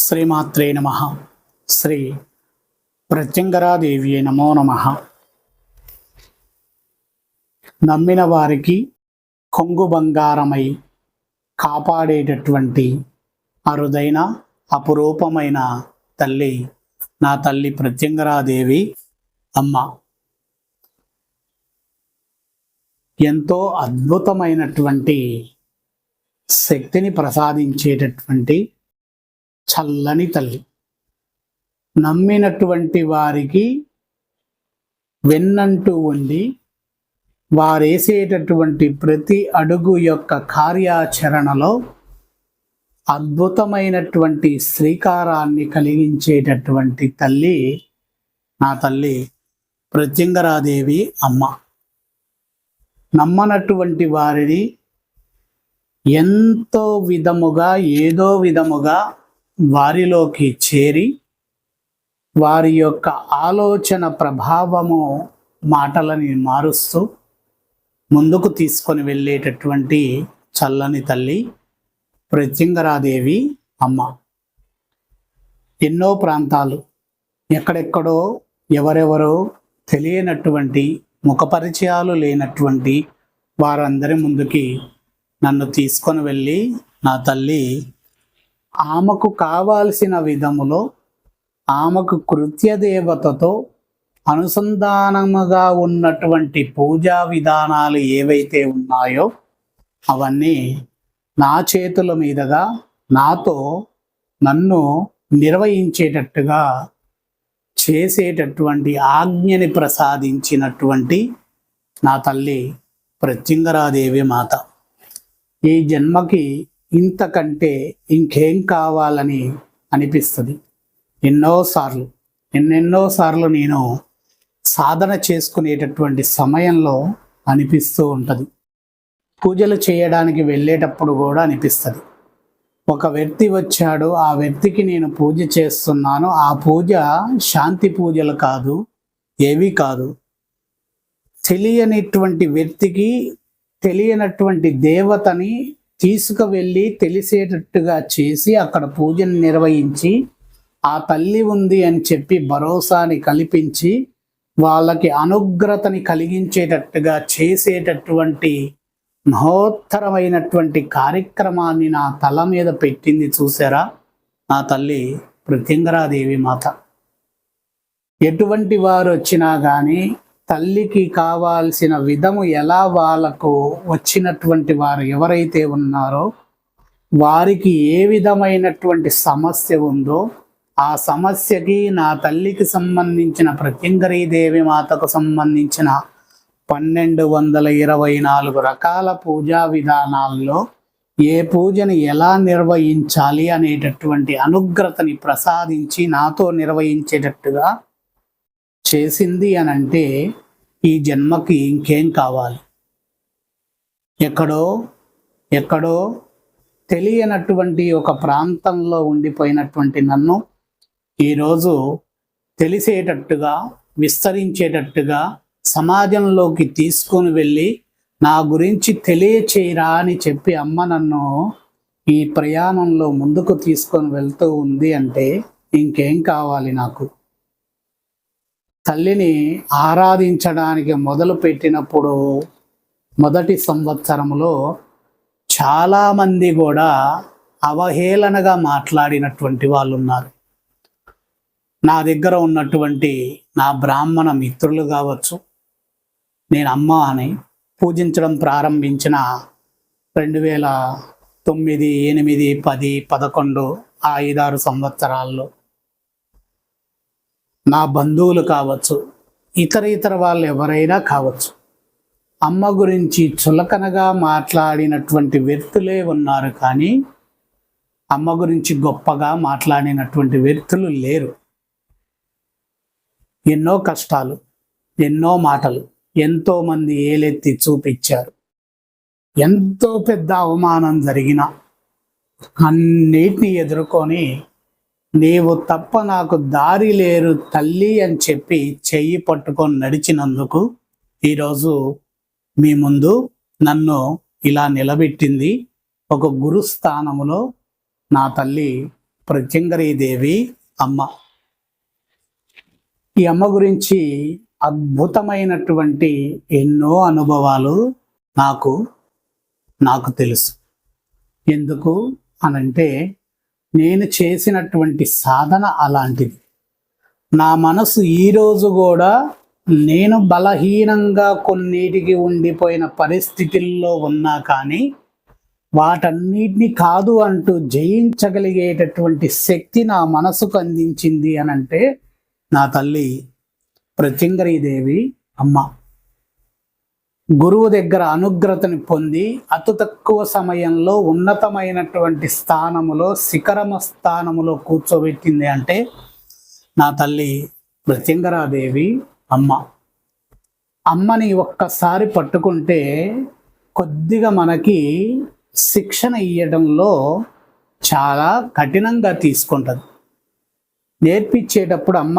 శ్రీమాత్రే నమ. శ్రీ ప్రత్యంగరాదేవి నమో నమ. నమ్మిన వారికి కొంగు బంగారమై కాపాడేటటువంటి అరుదైన అపురూపమైన తల్లి నా తల్లి ప్రత్యంగరాదేవి అమ్మ. ఎంతో అద్భుతమైనటువంటి శక్తిని ప్రసాదించేటటువంటి చల్లని తల్లి. నమ్మినటువంటి వారికి వెన్నంటూ ఉండి వారేసేటటువంటి ప్రతి అడుగు యొక్క కార్యాచరణలో అద్భుతమైనటువంటి శ్రీకారాన్ని కలిగించేటటువంటి తల్లి నా తల్లి ప్రత్యంగరాదేవి అమ్మ. నమ్మనటువంటి వారిని ఎంతో విధముగా ఏదో విధముగా వారిలోకి చేరి వారి యొక్క ఆలోచన ప్రభావము మాటలని మారుస్తూ ముందుకు తీసుకొని వెళ్ళేటటువంటి చల్లని తల్లి ప్రత్యంగరాదేవి అమ్మ. ఎన్నో ప్రాంతాలు ఎక్కడెక్కడో ఎవరెవరో తెలియనటువంటి ముఖపరిచయాలు లేనటువంటి వారందరి ముందుకి నన్ను తీసుకొని వెళ్ళి నా తల్లి ఆమెకు కావాల్సిన విధములో ఆమెకు కృత్యదేవతతో అనుసంధానముగా ఉన్నటువంటి పూజా విధానాలు ఏవైతే ఉన్నాయో అవన్నీ నా చేతుల మీదుగా నాతో నన్ను నిర్వహించేటట్టుగా చేసేటటువంటి ఆజ్ఞని ప్రసాదించినటువంటి నా తల్లి ప్రత్యంగరాదేవి మాత. ఈ జన్మకి ఇంతకంటే ఇంకేం కావాలని అనిపిస్తుంది? ఎన్నోసార్లు ఎన్నెన్నో సార్లు నేను సాధన చేసుకునేటటువంటి సమయంలో అనిపిస్తూ ఉంటుంది. పూజలు చేయడానికి వెళ్ళేటప్పుడు కూడా అనిపిస్తుంది. ఒక వ్యక్తి వచ్చాడు ఆ వ్యక్తికి నేను పూజ చేస్తున్నాను. ఆ పూజ శాంతి పూజలు కాదు ఏవి కాదు. తెలియనిటువంటి వ్యక్తికి తెలియనటువంటి దేవతని తీసుకువెళ్ళి తెలిసేటట్టుగా చేసి అక్కడ పూజను నిర్వహించి ఆ తల్లి ఉంది అని చెప్పి భరోసాని కల్పించి వాళ్ళకి అనుగ్రతని కలిగించేటట్టుగా చేసేటటువంటి మహోత్తరమైనటువంటి కార్యక్రమాన్ని నా తల మీద పెట్టింది చూసారా? నా తల్లి పృథ్యంగరాదేవి మాత. ఎటువంటి వారు వచ్చినా కానీ తల్లికి కావాల్సిన విధము ఎలా వాళ్ళకు వచ్చినటువంటి వారు ఎవరైతే ఉన్నారో వారికి ఏ విధమైనటువంటి సమస్య ఉందో ఆ సమస్యకి నా తల్లికి సంబంధించిన ప్రత్యంగరీదేవి మాతకు సంబంధించిన పన్నెండు వందల ఇరవై నాలుగు రకాల పూజా విధానాల్లో ఏ పూజని ఎలా నిర్వహించాలి అనేటటువంటి అనుగ్రతని ప్రసాదించి నాతో నిర్వహించేటట్టుగా చేసింది అని అంటే ఈ జన్మకి ఇంకేం కావాలి? ఎక్కడో ఎక్కడో తెలియనటువంటి ఒక ప్రాంతంలో ఉండిపోయినటువంటి నన్ను ఈరోజు తెలిసేటట్టుగా విస్తరించేటట్టుగా సమాజంలోకి తీసుకొని వెళ్ళి నా గురించి తెలియచేయరా అని చెప్పి అమ్మ నన్ను ఈ ప్రయాణంలో ముందుకు తీసుకొని వెళ్తూ ఉంది అంటే ఇంకేం కావాలి నాకు? తల్లిని ఆరాధించడానికి మొదలు పెట్టినప్పుడు మొదటి సంవత్సరంలో చాలామంది కూడా అవహేళనగా మాట్లాడినటువంటి వాళ్ళు ఉన్నారు. నా దగ్గర ఉన్నటువంటి నా బ్రాహ్మణ మిత్రులు కావచ్చు నేను అమ్మ అని పూజించడం ప్రారంభించిన రెండు వేల తొమ్మిది ఎనిమిది పది పదకొండు ఆ ఐదారు సంవత్సరాల్లో నా బంధువులు కావచ్చు ఇతర ఇతర వాళ్ళు ఎవరైనా కావచ్చు. అమ్మ గురించి చులకనగా మాట్లాడినటువంటి వ్యక్తులే ఉన్నారు కానీ అమ్మ గురించి గొప్పగా మాట్లాడినటువంటి వ్యక్తులు లేరు. ఎన్నో కష్టాలు ఎన్నో మాటలు ఎంతో మంది ఏలెత్తి చూపించారు. ఎంతో పెద్ద అవమానం జరిగిన అన్నిటిని ఎదుర్కొని నీవు తప్ప నాకు దారి లేరు తల్లి అని చెప్పి చెయ్యి పట్టుకొని నడిచినందుకు ఈరోజు మీ ముందు నన్ను ఇలా నిలబెట్టింది. ఒక గురుస్థానములో నా తల్లి ప్రత్యంగరీదేవి అమ్మ. ఈ అమ్మ గురించి అద్భుతమైనటువంటి ఎన్నో అనుభవాలు నాకు నాకు తెలుసు. ఎందుకు అనంటే నేను చేసినటువంటి సాధన అలాంటిది. నా మనసు ఈరోజు కూడా నేను బలహీనంగా కొన్నిటికి ఉండిపోయిన పరిస్థితుల్లో ఉన్నా కానీ వాటన్నిటిని కాదు అంటూ జయించగలిగేటటువంటి శక్తి నా మనసుకు అందించింది అని అంటే నా తల్లి ప్రత్యంగరీదేవి అమ్మ. గురువు దగ్గర అనుగ్రతని పొంది అతి తక్కువ సమయంలో ఉన్నతమైనటువంటి స్థానములో శిఖరమ స్థానములో కూర్చోబెట్టింది అంటే నా తల్లి ప్రత్యంగరాదేవి అమ్మ. అమ్మని ఒక్కసారి పట్టుకుంటే కొద్దిగా మనకి శిక్షణ ఇవ్వడంలో చాలా కఠినంగా తీసుకుంటుంది. నేర్పించేటప్పుడు అమ్మ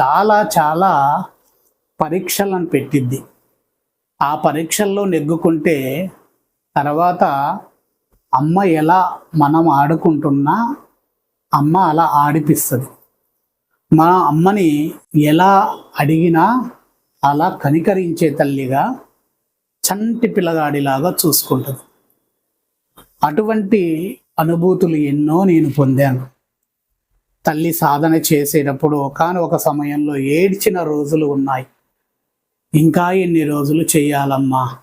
చాలా చాలా పరీక్షలను పెట్టిద్ది. ఆ పరీక్షల్లో నెగ్గుకుంటే తర్వాత అమ్మ ఎలా మనం ఆడుకుంటున్నా అమ్మ అలా ఆడిపిస్తుంది. మన అమ్మని ఎలా అడిగినా అలా కనికరించే తల్లిగా చంటి పిల్లగాడిలాగా చూసుకుంటుంది. అటువంటి అనుభూతులు ఎన్నో నేను పొందాను. తల్లి సాధన చేసేటప్పుడు ఒకనొక సమయంలో ఏడ్చిన రోజులు ఉన్నాయి. ఇంకా ఎన్ని రోజులు చేయాలమ్మా?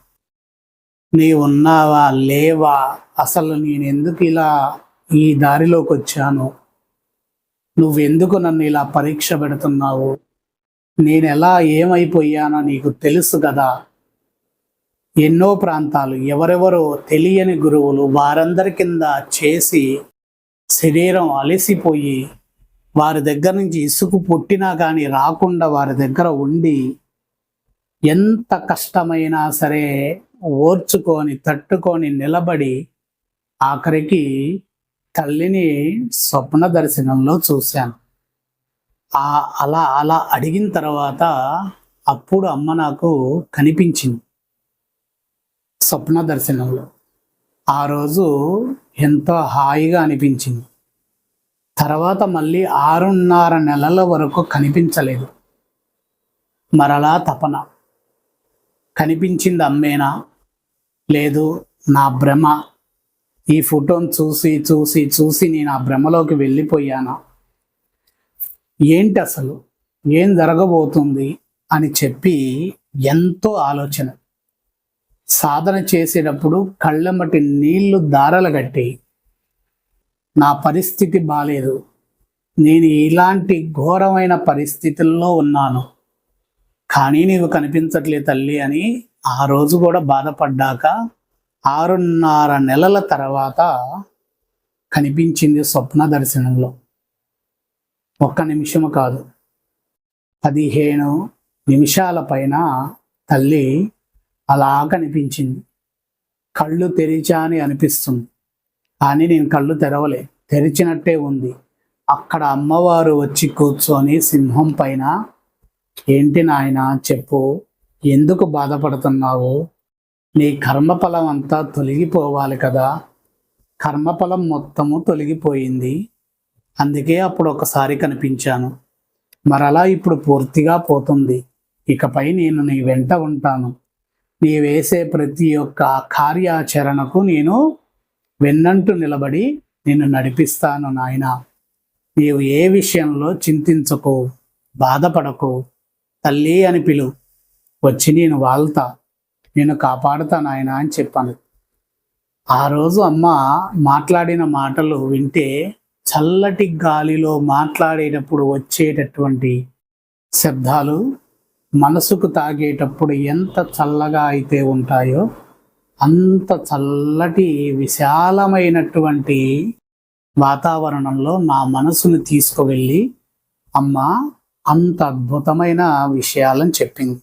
నీవున్నావా? ఉన్నావా లేవా? అసలు నేను ఎందుకు ఇలా ఈ దారిలోకి వచ్చాను? నువ్వెందుకు నన్ను ఇలా పరీక్ష పెడుతున్నావు? నేను ఎలా ఏమైపోయానో నీకు తెలుసు కదా. ఎన్నో ప్రాంతాలు ఎవరెవరో తెలియని గురువులు వారందరి కింద చేసి శరీరం అలసిపోయి వారి దగ్గర నుంచి ఇసుకు పుట్టినా కానీ రాకుండా వారి దగ్గర ఉండి ఎంత కష్టమైనా సరే ఓర్చుకొని తట్టుకొని నిలబడి ఆఖరికి తల్లిని స్వప్న దర్శనంలో చూశాను. ఆ అలా అలా అడిగిన తర్వాత అప్పుడు అమ్మ నాకు కనిపించింది స్వప్న దర్శనంలో. ఆ రోజు ఎంతో హాయిగా అనిపించింది. తర్వాత మళ్ళీ ఆరున్నర నెలల వరకు కనిపించలేదు. మరలా తపన. కనిపించింది అమ్మేనా లేదు నా భ్రమ. ఈ ఫోటోను చూసి చూసి చూసి నేను ఆ భ్రమలోకి వెళ్ళిపోయానా? ఏంటి అసలు ఏం జరగబోతుంది? అని చెప్పి ఎంతో ఆలోచన. సాధన చేసేటప్పుడు కళ్ళమటి నీళ్ళు దారలు కట్టి నా పరిస్థితి బాలేదు. నేను ఇలాంటి ఘోరమైన పరిస్థితుల్లో ఉన్నాను. కానీ నీవు కనిపించట్లే తల్లి అని ఆ రోజు కూడా బాధపడ్డాక ఆరున్నర నెలల తర్వాత కనిపించింది స్వప్న దర్శనంలో. ఒక్క నిమిషము కాదు. పదిహేను నిమిషాల పైన తల్లి అలా కనిపించింది. కళ్ళు తెరిచా అని అనిపిస్తుంది. కానీ నేను కళ్ళు తెరవలే. తెరిచినట్టే ఉంది. అక్కడ అమ్మవారు వచ్చి కూర్చొని సింహం పైన ఏంటి నాయన చెప్పు. ఎందుకు బాధపడుతున్నావు? నీ కర్మఫలం అంతా తొలగిపోవాలి కదా. కర్మఫలం మొత్తము తొలగిపోయింది. అందుకే అప్పుడు ఒకసారి కనిపించాను. మరలా ఇప్పుడు పూర్తిగా పోతుంది. ఇకపై నేను నీ వెంట ఉంటాను. నీ వేసే ప్రతి ఒక్క కార్యాచరణకు నేను వెన్నంటూ నిలబడి నిన్ను నడిపిస్తాను నాయన. నీవు ఏ విషయంలో చింతించకు బాధపడకు. తల్లి అని పిలు వచ్చి నేను వాళ్తా నేను కాపాడుతా నాయన అని చెప్పాను. ఆ రోజు అమ్మ మాట్లాడిన మాటలు వింటే చల్లటి గాలిలో మాట్లాడేటప్పుడు వచ్చేటటువంటి శబ్దాలు మనసుకు తాగేటప్పుడు ఎంత చల్లగా అయితే ఉంటాయో అంత చల్లటి విశాలమైనటువంటి వాతావరణంలో నా మనసును తీసుకువెళ్ళి అమ్మ అంత అద్భుతమైన విషయాలను చెప్పింది.